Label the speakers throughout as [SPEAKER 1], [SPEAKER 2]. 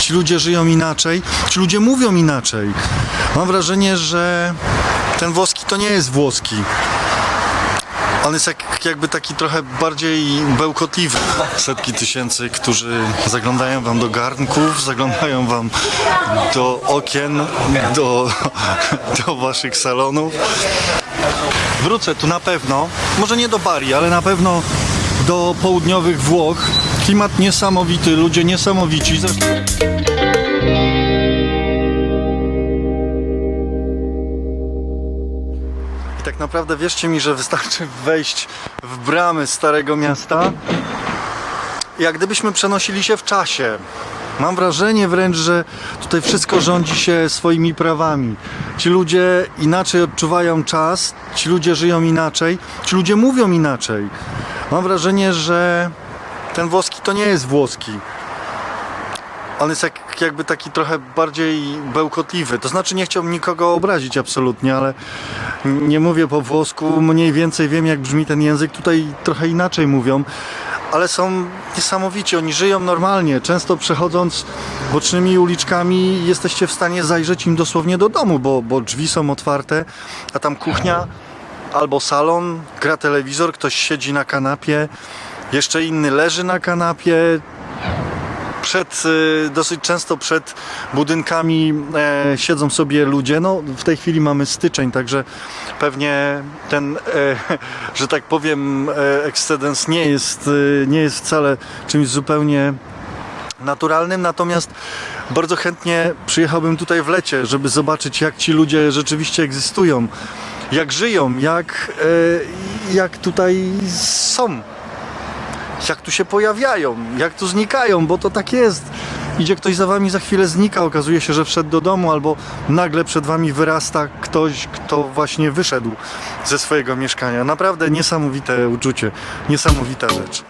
[SPEAKER 1] Ci ludzie żyją inaczej, ci ludzie mówią inaczej. Mam wrażenie, że ten włoski to nie jest włoski. On jest jak, jakby taki trochę bardziej bełkotliwy. Setki tysięcy, którzy zaglądają wam do garnków, zaglądają wam do okien, do, do waszych salonów. Wrócę tu na pewno, może nie do Bari, ale na pewno do południowych Włoch. Klimat niesamowity, ludzie niesamowici. I tak naprawdę wierzcie mi, że wystarczy wejść w bramy Starego Miasta, jak gdybyśmy przenosili się w czasie. Mam wrażenie wręcz, że tutaj wszystko rządzi się swoimi prawami. Ci ludzie inaczej odczuwają czas, ci ludzie żyją inaczej, ci ludzie mówią inaczej. Mam wrażenie, że ten włoski to nie jest włoski. On jest jak, jakby taki trochę bardziej bełkotliwy. To znaczy nie chciałbym nikogo obrazić absolutnie, ale nie mówię po włosku, mniej więcej wiem jak brzmi ten język. Tutaj trochę inaczej mówią, ale są niesamowici. Oni żyją normalnie. Często przechodząc bocznymi uliczkami jesteście w stanie zajrzeć im dosłownie do domu, bo, bo drzwi są otwarte, a tam kuchnia albo salon, gra telewizor, ktoś siedzi na kanapie, jeszcze inny leży na kanapie, przed, y, dosyć często przed budynkami e, siedzą sobie ludzie. No, w tej chwili mamy styczeń, także pewnie ten, e, że tak powiem, e, ekscedens nie jest, e, nie jest wcale czymś zupełnie naturalnym, natomiast bardzo chętnie przyjechałbym tutaj w lecie, żeby zobaczyć, jak ci ludzie rzeczywiście egzystują, jak żyją, jak, jak tutaj są jak tu się pojawiają, jak tu znikają, bo to tak jest. Idzie ktoś za wami, za chwilę znika, okazuje się, że wszedł do domu, albo nagle przed wami wyrasta ktoś, kto właśnie wyszedł ze swojego mieszkania. Naprawdę niesamowite uczucie, niesamowita rzecz.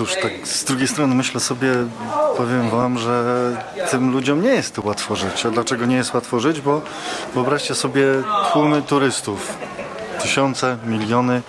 [SPEAKER 1] Cóż, tak z drugiej strony myślę sobie, powiem wam, że tym ludziom nie jest tu łatwo żyć. A dlaczego nie jest łatwo żyć? Bo wyobraźcie sobie tłumy turystów. Tysiące, miliony,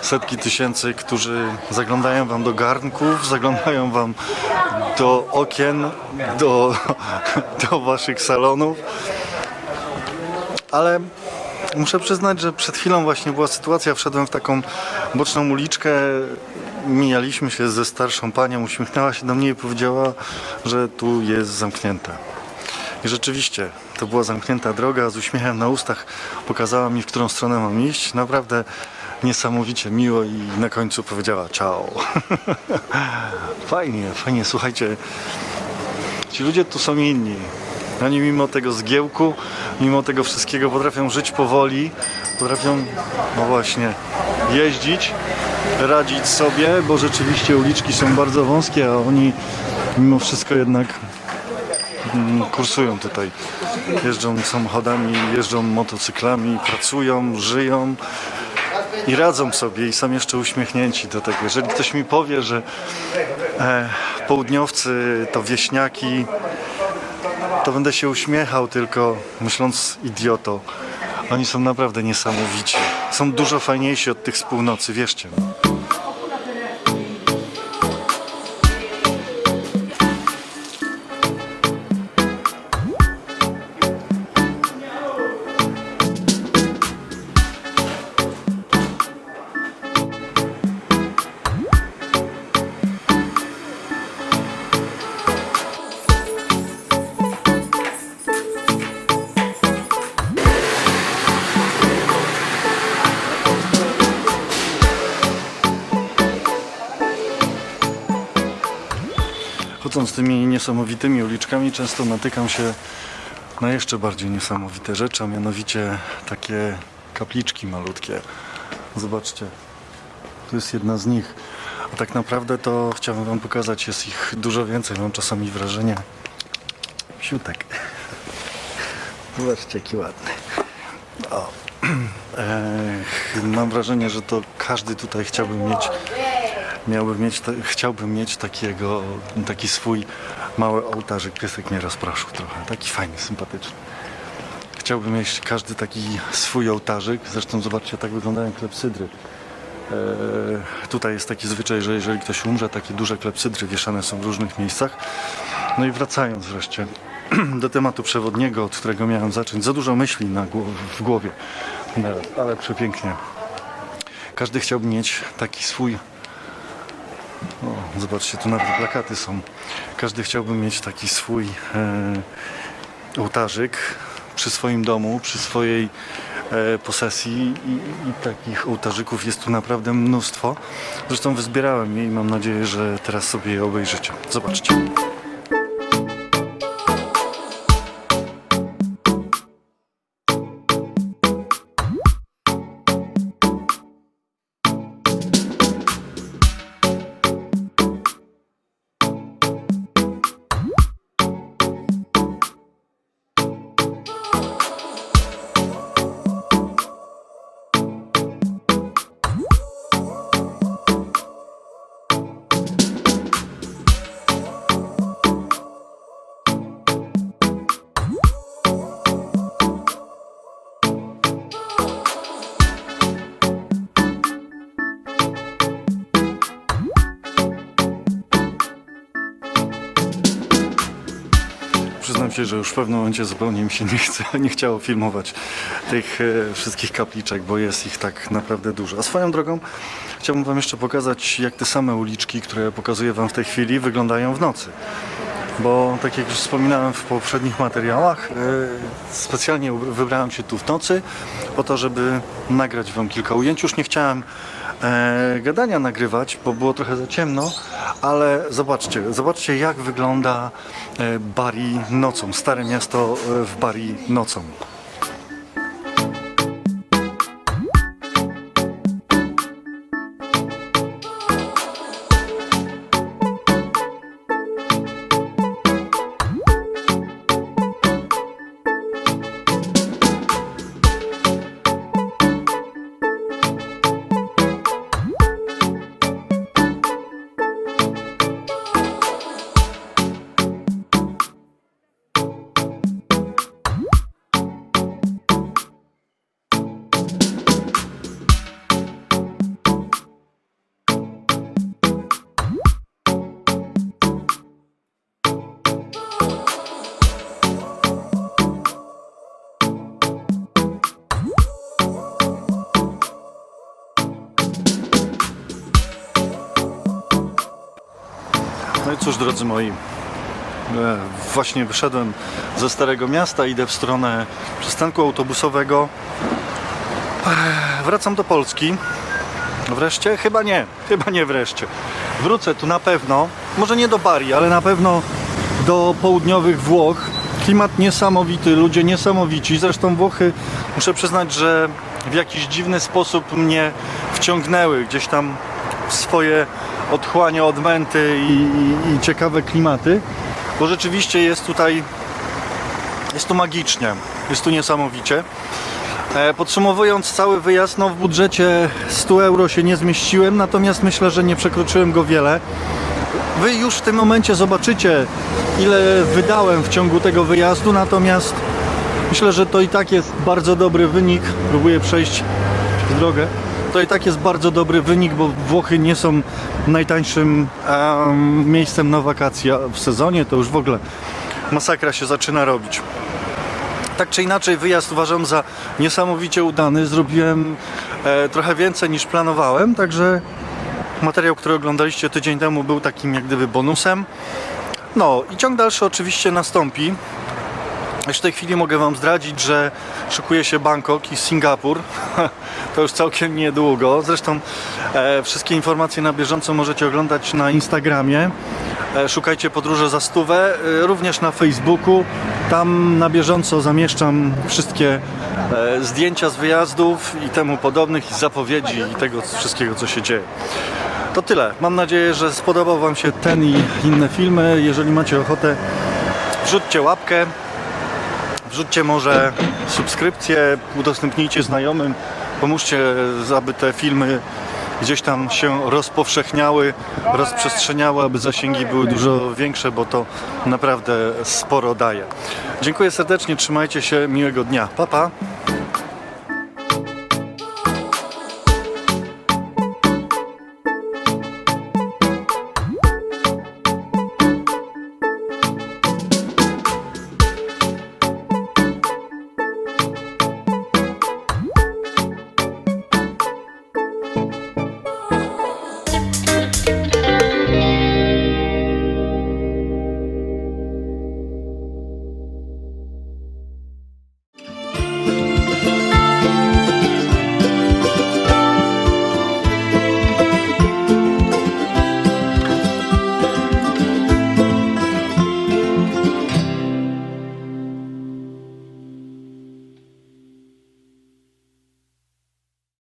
[SPEAKER 1] setki tysięcy, którzy zaglądają wam do garnków, zaglądają wam do okien, do, do waszych salonów. Ale muszę przyznać, że przed chwilą właśnie była sytuacja, wszedłem w taką boczną uliczkę, mijaliśmy się ze starszą panią, uśmiechnęła się do mnie i powiedziała, że tu jest zamknięte. I rzeczywiście, to była zamknięta droga, z uśmiechem na ustach pokazała mi, w którą stronę mam iść. Naprawdę niesamowicie miło i na końcu powiedziała ciao. fajnie, fajnie, słuchajcie, ci ludzie tu są inni. Oni mimo tego zgiełku, mimo tego wszystkiego potrafią żyć powoli, potrafią, no właśnie, jeździć, radzić sobie, bo rzeczywiście uliczki są bardzo wąskie, a oni mimo wszystko jednak mm, kursują tutaj. Jeżdżą samochodami, jeżdżą motocyklami, pracują, żyją i radzą sobie i są jeszcze uśmiechnięci do tego. Jeżeli ktoś mi powie, że e, południowcy to wieśniaki, to będę się uśmiechał tylko myśląc idioto. Oni są naprawdę niesamowici. Są dużo fajniejsi od tych z północy, wierzcie mi. Chodząc tymi niesamowitymi uliczkami często natykam się na jeszcze bardziej niesamowite rzeczy, a mianowicie takie kapliczki malutkie. Zobaczcie, tu jest jedna z nich. A tak naprawdę to chciałbym Wam pokazać, jest ich dużo więcej. Mam czasami wrażenie, Psiutek. Zobaczcie, jaki ładny. O. Ech, mam wrażenie, że to każdy tutaj chciałby mieć, miałby mieć, ta, chciałby mieć takiego, taki swój mały ołtarzyk. Piesek mnie rozproszył trochę. Taki fajny, sympatyczny. Chciałbym mieć każdy taki swój ołtarzyk. Zresztą zobaczcie, tak wyglądają klepsydry. E, tutaj jest taki zwyczaj, że jeżeli ktoś umrze, takie duże klepsydry wieszane są w różnych miejscach. No i wracając wreszcie do tematu przewodniego, od którego miałem zacząć. Za dużo myśli na głow- w głowie, naraz, ale przepięknie. Każdy chciałby mieć taki swój. O, zobaczcie, tu nawet plakaty są. Każdy chciałby mieć taki swój e, ołtarzyk przy swoim domu, przy swojej e, posesji i, i takich ołtarzyków jest tu naprawdę mnóstwo. Zresztą wyzbierałem je i mam nadzieję, że teraz sobie je obejrzycie. Zobaczcie. Się, że już w pewnym momencie zupełnie mi się nie, chce, nie chciało filmować tych e, wszystkich kapliczek, bo jest ich tak naprawdę dużo. A swoją drogą chciałbym Wam jeszcze pokazać, jak te same uliczki, które pokazuję Wam w tej chwili, wyglądają w nocy. Bo tak jak już wspominałem w poprzednich materiałach, e, specjalnie wybrałem się tu w nocy po to, żeby nagrać Wam kilka ujęć. Już nie chciałem e, gadania nagrywać, bo było trochę za ciemno, ale zobaczcie, zobaczcie jak wygląda e, Bari nocą, stare miasto e, w Bari nocą. Cóż, drodzy moi, e, właśnie wyszedłem ze Starego Miasta, idę w stronę przystanku autobusowego. Ech, Wracam do Polski. Wreszcie? Chyba nie, chyba nie wreszcie. Wrócę tu na pewno, może nie do Bari, ale na pewno do południowych Włoch. Klimat niesamowity, ludzie niesamowici. Zresztą Włochy, muszę przyznać, że w jakiś dziwny sposób mnie wciągnęły gdzieś tam swoje otchłanie, odmęty i, i, i ciekawe klimaty. Bo rzeczywiście jest tutaj, jest tu magicznie, jest tu niesamowicie. E, Podsumowując cały wyjazd, no w budżecie 100 euro się nie zmieściłem, natomiast myślę, że nie przekroczyłem go wiele. Wy już w tym momencie zobaczycie, ile wydałem w ciągu tego wyjazdu, natomiast myślę, że to i tak jest bardzo dobry wynik. Próbuję przejść drogę. To i tak jest bardzo dobry wynik, bo Włochy nie są najtańszym em, miejscem na wakacje. W sezonie to już w ogóle masakra się zaczyna robić tak czy inaczej wyjazd uważam za niesamowicie udany. Zrobiłem e, trochę więcej niż planowałem, także materiał, który oglądaliście tydzień temu był takim jak gdyby bonusem. No i ciąg dalszy oczywiście nastąpi. Już w tej chwili mogę Wam zdradzić, że szykuje się Bangkok i Singapur. To już całkiem niedługo. Zresztą e, wszystkie informacje na bieżąco możecie oglądać na Instagramie. E, szukajcie podróże za stówę, e, również na Facebooku. Tam na bieżąco zamieszczam wszystkie e, zdjęcia z wyjazdów i temu podobnych, i zapowiedzi i tego wszystkiego, co się dzieje. To tyle. Mam nadzieję, że spodobał Wam się ten i inne filmy. Jeżeli macie ochotę Wrzućcie łapkę, wrzućcie może subskrypcję, udostępnijcie znajomym, pomóżcie, aby te filmy gdzieś tam się rozpowszechniały, rozprzestrzeniały, aby zasięgi były dużo większe, bo to naprawdę sporo daje. Dziękuję serdecznie, trzymajcie się, miłego dnia. Pa, pa.